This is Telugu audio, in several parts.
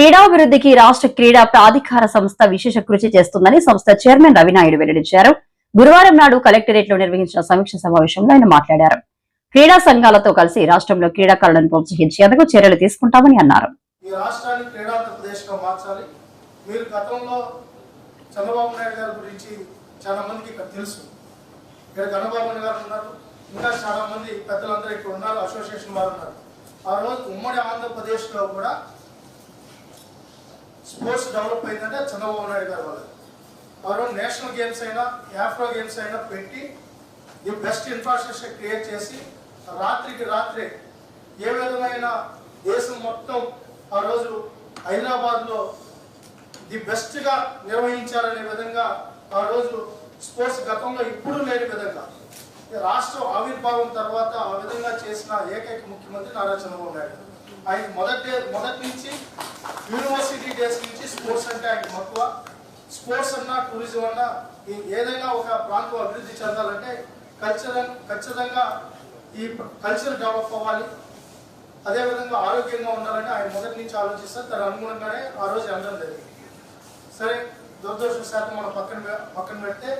క్రీడాభివృద్ధికి రాష్ట్ర క్రీడా ప్రాధికార సంస్థ విశేష కృషి చేస్తుందని సంస్థ చైర్మన్ రవినాయుడు వెల్లడించారు. గురువారం నాడు కలెక్టరేట్లో నిర్వహించిన సమీక్ష సమావేశంలో ఆయన మాట్లాడారు. క్రీడా సంఘాలతో కలిసి రాష్ట్రంలో క్రీడాకారులను ప్రోత్సహించేందుకు చర్యలు తీసుకుంటామని అన్నారు. మీరు గతంలో చంద్రబాబు నాయుడు గారి గురించి చాలా మందికి ఇక్కడ తెలుసు. ఇక్కడ గణబాబు గారు ఉన్నారు. ఇంకా చాలా మంది పెద్దలందరూ ఇక్కడ ఉన్నారు. అసోసియేషన్ వారు ఉన్నారు. ఆ రోజు ఉమ్మడి ఆంధ్రప్రదేశ్లో కూడా స్పోర్ట్స్ డెవలప్ అయిందంటే చంద్రబాబు నాయుడు గారి వల్ల. ఆ రోజు నేషనల్ గేమ్స్ అయినా యాఫ్రో గేమ్స్ అయినా పెట్టి ది బెస్ట్ ఇన్ఫ్రాస్ట్రక్చర్ క్రియేట్ చేసి రాత్రికి రాత్రే ఏ విధమైన దేశం మొత్తం ఆ రోజు హైదరాబాద్లో ది బెస్ట్గా నిర్వహించాలనే విధంగా ఆ రోజు స్పోర్ట్స్ గతంలో ఇప్పుడు లేని విధంగా రాష్ట్ర రాష్ట్రం ఆవిర్భావం తర్వాత ఆ విధంగా చేసిన ఏకైక ముఖ్యమంత్రి నారా చంద్రబాబు నాయుడు ఆయన మొదటి మొదటి నుంచి యూనివర్సిటీ డేస్ నుంచి స్పోర్ట్స్ అంటే ఆయన మక్కువ. స్పోర్ట్స్ అన్నా టూరిజం అన్నా ఏదైనా ఒక ప్రాంతం అభివృద్ధి చెందాలంటే ఖచ్చితంగా ఖచ్చితంగా ఈ కల్చర్ డెవలప్ అవ్వాలి. అదేవిధంగా ఆరోగ్యంగా ఉండాలని ఆయన మొదటి నుంచి ఆలోచిస్తారు. దాని అనుగుణంగానే ఆ రోజు అనడం జరిగింది. సరే దురదృష్టం శాతం మనం పక్కన పక్కన పెడితే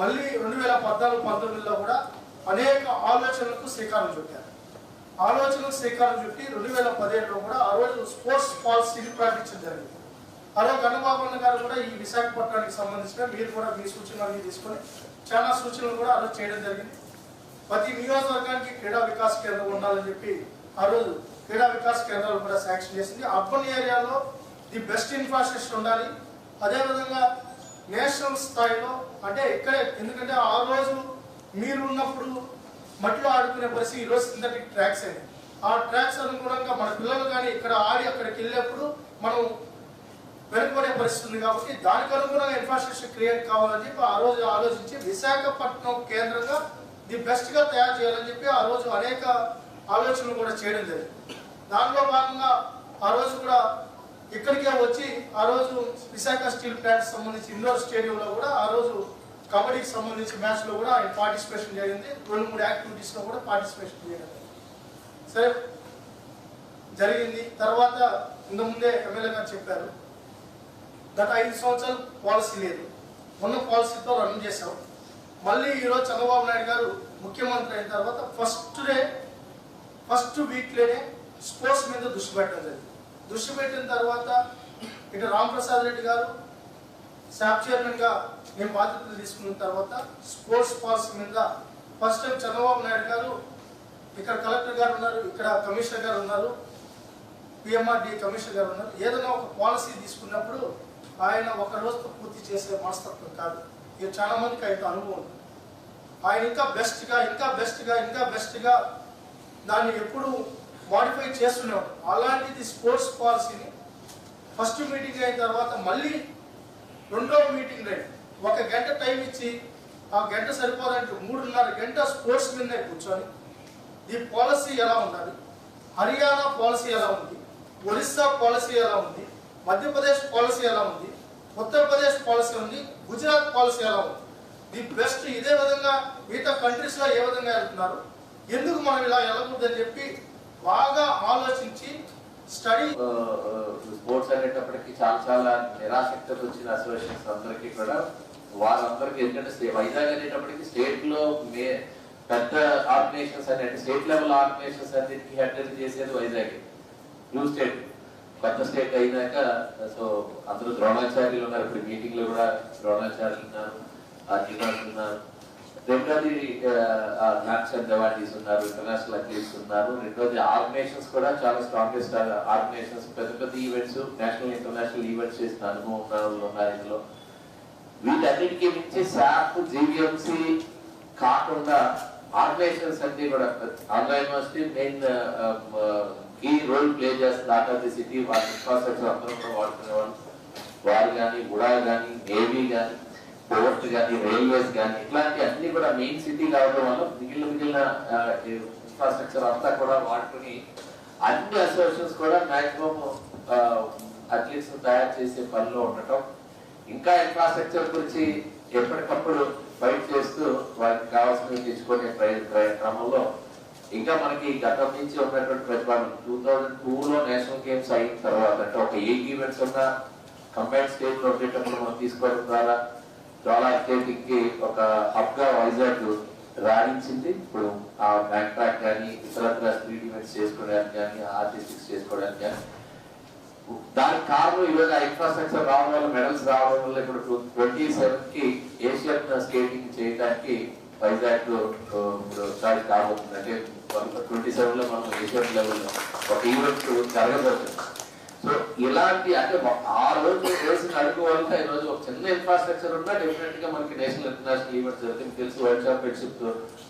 మళ్ళీ రెండు వేల పద్నాలుగు పంతొమ్మిదిలో కూడా అనేక ఆలోచనలకు శ్రీకారం చుట్టారు. ఆలోచనలకు శ్రీకారం చుట్టి రెండు వేల పదిహేడులో కూడా ఆ రోజు స్పోర్ట్స్ పాలసీని ప్రకటించడం జరిగింది. అలా రోజు గణబాబు గారు కూడా ఈ విశాఖపట్నానికి సంబంధించిన మీరు కూడా మీ సూచనలు తీసుకొని చాలా సూచనలు కూడా అలా చేయడం జరిగింది. ప్రతి నియోజకవర్గానికి క్రీడా వికాస్ కేంద్రం ఉండాలని చెప్పి ఆ రోజు క్రీడా వికాస్ కేంద్రాలు కూడా శాంక్షన్ చేసింది. అర్బన్ ఏరియాలో ది బెస్ట్ ఇన్ఫ్రాస్ట్రక్చర్ ఉండాలి. అదేవిధంగా నేషనల్ స్థాయిలో అంటే ఇక్కడే ఎందుకంటే ఆ రోజు మీరు ఉన్నప్పుడు మట్టిలో ఆడుకునే పరిస్థితి ఈరోజు సింథటిక్ ట్రాక్స్ అయింది ఆ ట్రాక్స్ అనుగుణంగా మన పిల్లలు కానీ ఇక్కడ ఆడి అక్కడికి వెళ్ళినప్పుడు మనం వెనుకబడే పరిస్థితి ఉంది కాబట్టి దానికి అనుగుణంగా ఇన్ఫ్రాస్ట్రక్చర్ క్రియేట్ కావాలని చెప్పి ఆ రోజు ఆలోచించి విశాఖపట్నం కేంద్రంగా ది బెస్ట్గా తయారు చేయాలని చెప్పి ఆ రోజు అనేక ఆలోచనలు కూడా చేయడం జరిగింది. దానిలో భాగంగా ఆ రోజు కూడా ఇక్కడికే వచ్చి ఆ రోజు విశాఖ స్టీల్ ప్లాంట్ సంబంధించి ఇండోర్ స్టేడియంలో కూడా ఆ రోజు కబడ్డీకి సంబంధించిన మ్యాచ్లో కూడా ఆయన పార్టిసిపేషన్ జరిగింది. రెండు మూడు యాక్టివిటీస్లో కూడా పార్టిసిపేషన్ చేయడం సరే జరిగింది. తర్వాత ఇంతకుముందే ఎమ్మెల్యే గారు చెప్పారు గత ఐదు సంవత్సరాలు పాలసీ లేదు. ఉన్న పాలసీతో రన్ చేశాం. మళ్ళీ ఈరోజు చంద్రబాబు నాయుడు గారు ముఖ్యమంత్రి అయిన తర్వాత ఫస్ట్ డే ఫస్ట్ వీక్లోనే స్పోర్ట్స్ మీద దృష్టి పెట్టడం జరిగింది. దృష్టి పెట్టిన తర్వాత ఇటు రామప్రసాద్ రెడ్డి గారు స్టాఫ్ చైర్మన్గా నేను బాధ్యతలు తీసుకున్న తర్వాత స్పోర్ట్స్ పాలసీ మీద ఫస్ట్ టైం చంద్రబాబు నాయుడు గారు ఇక్కడ కలెక్టర్ గారు ఉన్నారు ఇక్కడ కమిషనర్ గారు ఉన్నారు పిఎంఆర్డి కమిషనర్ గారు ఉన్నారు. ఏదైనా ఒక పాలసీ తీసుకున్నప్పుడు ఆయన ఒక రోజుతో పూర్తి చేసే మనస్తత్వం కాదు. ఇది చాలా మందికి అయితే అనుభవం. ఆయన ఇంకా బెస్ట్గా ఇంకా బెస్ట్గా ఇంకా బెస్ట్గా దాన్ని ఎప్పుడు మాడిఫై చేస్తూనే అలాంటిది స్పోర్ట్స్ పాలసీని ఫస్ట్ మీటింగ్ అయిన తర్వాత మళ్ళీ రెండవ మీటింగ్ రైట్. ఒక గంట టైం ఇచ్చి ఆ గంట సరిపోదంటే మూడున్నర గంట స్పోర్ట్స్ మీద కూర్చొని ఈ పాలసీ ఎలా ఉండాలి? హర్యానా పాలసీ ఎలా ఉంది? ఒరిస్సా పాలసీ ఎలా ఉంది? మధ్యప్రదేశ్ పాలసీ ఎలా ఉంది? ఉత్తరప్రదేశ్ పాలసీ ఉంది? గుజరాత్ పాలసీ ఎలా ఉంది? ది బెస్ట్ ఇదే విధంగా మిగతా కంట్రీస్లో ఏ విధంగా వెళ్తున్నారు? ఎందుకు మనం ఇలా వెళ్ళకూడదని చెప్పి బాగా ఆలోచించి స్టడీ స్పోర్ట్స్ uh, uh, అనేటప్పటికి చాలా చాలా నిరాసక్తత వచ్చిన అసోసియేషన్స్ అందరికీ కూడా వారందరికీ ఎందుకంటే వైజాగ్ అనేటప్పటికి స్టేట్లో మే పెద్ద ఆర్గనైజేషన్స్ అనే స్టేట్ లెవెల్ ఆర్గనైజేషన్స్ అన్నిటికీ హెడ్ చేసేది వైజాగ్. న్యూ స్టేట్ కొత్త స్టేట్ అయినాక సో అందరూ ద్రోణాచార్యులు ఉన్నారు. ఇప్పుడు మీటింగ్లో కూడా ద్రోణాచార్యులు ఉన్నారు అర్జునాలు ఉన్నారు. రెండోది ధ్యాన్ అవార్డీస్ ఉన్నారు ఇంటర్నేషనల్ అథ్లీట్స్ ఉన్నారు రెండోది ఆర్గనైజేషన్స్ కూడా చాలా స్ట్రాంగెస్ట్ ఆర్గనైజేషన్స్ పెద్ద పెద్ద ఈవెంట్స్ నేషనల్ ఇంటర్నేషనల్ ఈవెంట్స్ చేసిన అనుభవం ఉన్న వాళ్ళు ఉన్నారు ఇందులో. వీటన్నిటికీ మించి శాప్ జీవీఎంసీ కాకుండా ఆర్గనైజేషన్స్ అన్ని కూడా Andhra university main key role play చేస్తుంది. ఆర్ట్ ఆఫ్ ది సిటీ వారి ఇన్ఫ్రాస్ట్రక్చర్ అందరూ కూడా వాడుకునేవాళ్ళు. వారు కానీ గుడా కానీ నేవీ కానీ పోర్ట్ కానీ రైల్వేస్ కానీ ఇట్లాంటి అన్ని కూడా మెయిన్ సిటీ కావడం వల్ల మిగిలిన మిగిలిన ఇన్ఫ్రాస్ట్రక్చర్ అంతా కూడా వాడుకుని అన్ని అసోసియేషన్స్ కూడా మాక్సిమం అథ్లీట్స్ తయారు చేసే పనిలో ఉండటం. ఇంకా ఇన్ఫ్రాస్ట్రక్చర్ గురించి ఎప్పటికప్పుడు ఫైట్ చేస్తూ వారికి కావాల్సినవి తెచ్చుకునే క్రమంలో ఇంకా మనకి గతం నుంచి ఉన్నటువంటి ప్రతిపాదన టూ థౌజండ్ టూలో నేషనల్ గేమ్స్ అయిన తర్వాత అంటే ఒక ఎయిట్ ఈవెంట్స్ ఉన్న కంబైన్ స్టేట్ ఉండేటప్పుడు మనం తీసుకోవడం ద్వారా డాలర్ అథ్లెటిక్కి ఒక హబ్గా వైజాగ్ రాణించింది. ఇప్పుడు ఆ బ్యాంక్ ట్రాక్ కానీ ఇతరత్ర స్ట్రీట్ ఈవెంట్స్ చేసుకోవడానికి కానీ ఆర్టిస్టిక్స్ చేసుకోవడానికి కానీ దానికి కారణం ఈరోజు ఆ ఇన్ఫ్రాస్ట్రక్చర్ రావడం వల్ల మెడల్స్ రావడం వల్ల ఇప్పుడు ట్వంటీ సెవెన్కి ఏషియన్ స్కేటింగ్ చేయడానికి వైజాగ్లో ఆ, ఇప్పుడు కాబోతుంది అంటే ట్వంటీ సెవెన్లో మనం ఏషియన్ లెవెల్ ఒక ఈవెంట్ జరగబోతుంది. సో ఇలాంటి అంటే ఆ రోజు దేశం అడుగు ఈ రోజు ఒక చిన్న ఇన్ఫ్రాస్ట్రక్చర్ ఉన్నా డెఫినెట్గా మనకి నేషనల్ ఇంటర్నేషనల్ ఈవెంట్స్ జరుగుతుంది. తెలుసు వరల్డ్ ఛాంపియన్షిప్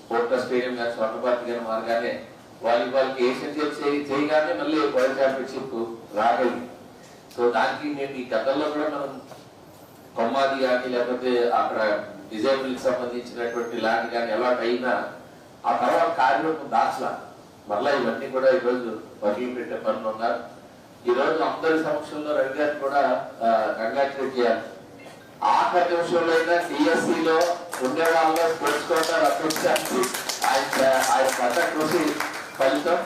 పోర్టా స్టేడియం కానీ స్వర్ణభారతి కానీ మారగానే వాలీబాల్కి ఏషియన్ గేమ్స్ చేయగానే మళ్ళీ వరల్డ్ ఛాంపియన్షిప్ రాగలిగింది సో దానికి మేము ఈ గతంలో కూడా మనం కొమ్మాది కానీ లేకపోతే అక్కడ డిజైబుల్కి సంబంధించినటువంటి ల్యాండ్ కానీ అలాట్ అయినా ఆ తర్వాత కార్యక్రమం దాచలా. మరలా ఇవన్నీ కూడా ఈరోజు వదిలి పెట్టే పనులు ఉన్నారు. ఈ రోజు అందరి సమక్షంలో రవి గారిని కూడా కంగ్రాచులేట్ చేయాలి. ఆఖరి నిమిషంలో అయినా డిఎస్సి లో ఉండే వాళ్ళలో స్పోర్ట్స్ కోటా ఆయన ఆయన పడ్డ కృషి ఫలితం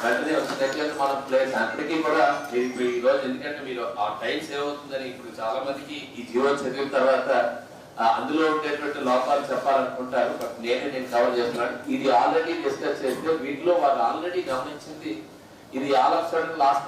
వెంటనే వచ్చినట్లయితే మనం ప్లేస్ అక్కడికి కూడా. మీరు ఈ రోజు ఎందుకంటే మీరు ఆ టైం సేవ్ అవుతుందని ఇప్పుడు చాలా మందికి ఈ జీవో చదివిన తర్వాత అందులో ఉండేటువంటి లోపాలు చెప్పాలనుకుంటారు. బట్ నేనే నేను కవర్ చేస్తున్నాను. ఇది ఆల్రెడీ డిస్కస్ చేస్తే వీటిలో వాళ్ళు ఆల్రెడీ గమనించింది. ఇది ఆల్ ఆఫ్ సడన్ లాస్ట్